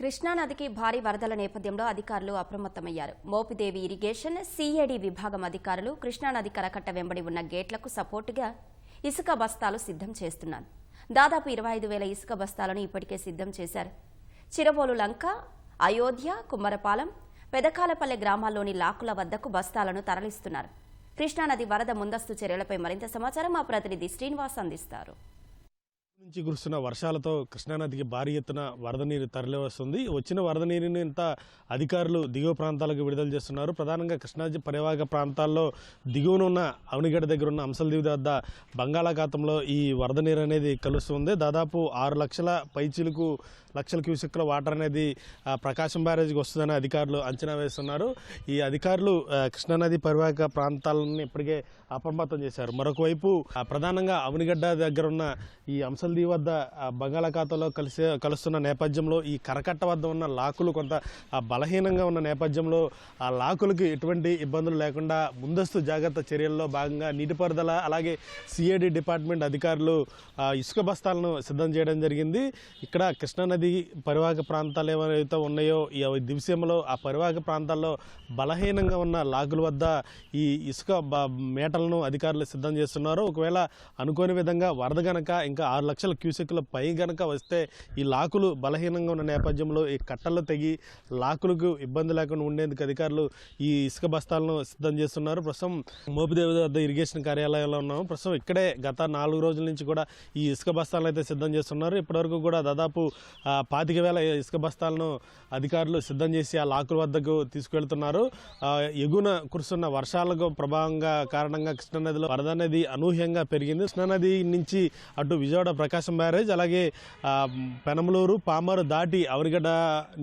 కృష్ణానదికి భారీ వరదల నేపథ్యంలో అధికారులు అప్రమత్తమయ్యారు. మోపిదేవి ఇరిగేషన్ సిఏడి విభాగం అధికారులు కృష్ణానది కరకట్ట వెంబడి ఉన్న గేట్లకు సపోర్టుగా ఇసుక బస్తాలు సిద్ధం చేస్తున్నారు. దాదాపు ఇరవై ఐదు వేల ఇసుక బస్తాలను ఇప్పటికే సిద్ధం చేశారు. చిరబోలు లంక అయోధ్య కుమ్మరపాలెం పెదకాలపల్లె గ్రామాల్లోని లాకుల వద్దకు బస్తాలను తరలిస్తున్నారు. కృష్ణానది వరద ముందస్తు చర్యలపై మరింత సమాచారం మా ప్రతినిధి శ్రీనివాస్ అందిస్తారు. నుంచి కురుస్తున్న వర్షాలతో కృష్ణానదికి భారీ ఎత్తున వరద నీరు తరలి వస్తుంది వచ్చిన వరద నీరుని ఇంత అధికారులు దిగువ ప్రాంతాలకు విడుదల చేస్తున్నారు. ప్రధానంగా కృష్ణాది పరివాహక ప్రాంతాల్లో దిగువన ఉన్న అవనిగడ్డ దగ్గర ఉన్న అంశలదీవి వద్ద బంగాళాఖాతంలో ఈ వరద నీరు అనేది కలుస్తుంది. దాదాపు ఆరు లక్షల పైచీలకు లక్షల క్యూసెక్ల వాటర్ అనేది ప్రకాశం బ్యారేజ్కి వస్తుందని అధికారులు అంచనా వేస్తున్నారు. ఈ అధికారులు కృష్ణానది పరివాహక ప్రాంతాలను ఇప్పటికే అప్రమత్తం చేశారు. మరొకవైపు ఆ, ప్రధానంగా అవనిగడ్డ దగ్గర ఉన్న ఈ అంశ అంశల్దీ వద్ద బంగాళాఖాతంలో కలిసే కలుస్తున్న నేపథ్యంలో ఈ కరకట్ట వద్ద ఉన్న లాకులు కొంత బలహీనంగా ఉన్న నేపథ్యంలో ఆ లాకులకి ఎటువంటి ఇబ్బందులు లేకుండా ముందస్తు జాగ్రత్త చర్యల్లో భాగంగా నీటిపారుదల అలాగే సిఐడి డిపార్ట్మెంట్ అధికారులు ఇసుక బస్తాలను సిద్ధం చేయడం జరిగింది. ఇక్కడ కృష్ణానది పరివాహక ప్రాంతాలు ఏమైతే ఉన్నాయో ఈ దివిసీమలో ఆ పరివాహక ప్రాంతాల్లో బలహీనంగా ఉన్న లాకుల వద్ద ఈ ఇసుక మేటలను అధికారులు సిద్ధం చేస్తున్నారు. ఒకవేళ అనుకోని విధంగా వరద గనక ఇంకా ఆరు లక్షల క్యూసెక్ల పై గనక వస్తే ఈ లాకులు బలహీనంగా ఉన్న నేపథ్యంలో ఈ కట్టలు తెగి లాకులకు ఇబ్బంది లేకుండా ఉండేందుకు అధికారులు ఈ ఇసుక బస్తాలను సిద్ధం చేస్తున్నారు. ప్రస్తుతం మోపిదేవి వద్ద ఇరిగేషన్ కార్యాలయంలో ఉన్నాము. ప్రస్తుతం ఇక్కడే గత నాలుగు రోజుల నుంచి కూడా ఈ ఇసుక బస్తాలను అయితే సిద్ధం చేస్తున్నారు. ఇప్పటివరకు కూడా దాదాపు పాతిక వేల ఇసుక బస్తాలను అధికారులు సిద్ధం చేసి ఆ లాకుల వద్దకు తీసుకెళ్తున్నారు ఎగున కురుస్తున్న వర్షాలకు ప్రభావంగా కారణంగా కృష్ణానదిలో వరద అనేది అనూహ్యంగా పెరిగింది. కృష్ణానది నుంచి అటు విజయవాడ ప్రకాశం బ్యారేజ్ అలాగే పెనమలూరు పామరు దాటి అవరిగడ్డ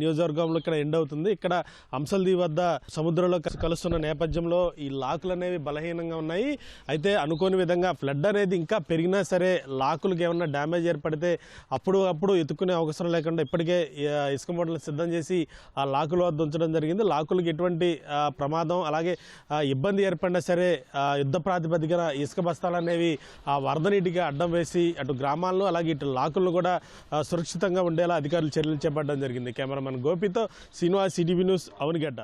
నియోజకవర్గంలో ఇక్కడ ఎండ్ అవుతుంది. ఇక్కడ అంశల్ది వద్ద సముద్రంలో కలుస్తున్న నేపథ్యంలో ఈ లాకులు అనేవి బలహీనంగా ఉన్నాయి. అయితే అనుకోని విధంగా ఫ్లడ్ అనేది ఇంకా పెరిగినా సరే లాకులకు ఏమన్నా డ్యామేజ్ ఏర్పడితే అప్పుడు అప్పుడు ఎత్తుకునే అవసరం లేకుండా ఇప్పటికే ఇసుక మూటలు సిద్ధం చేసి ఆ లాకుల వద్ద ఉంచడం జరిగింది. లాకులకు ఎటువంటి ప్రమాదం అలాగే ఇబ్బంది ఏర్పడినా సరే యుద్ధ ప్రాతిపదికన ఇసుక బస్తాలు అనేవి ఆ వరద నీటికి అడ్డం వేసి అటు గ్రామాల్లో అలాగే ఇటు లాకులను కూడా సురక్షితంగా ఉండేలా అధికారులు చర్యలు చేపట్టడం జరిగింది. కెమెరామెన్ గోపితో శ్రీనివాస్ సిటీవీ న్యూస్ అవనిగడ్డ.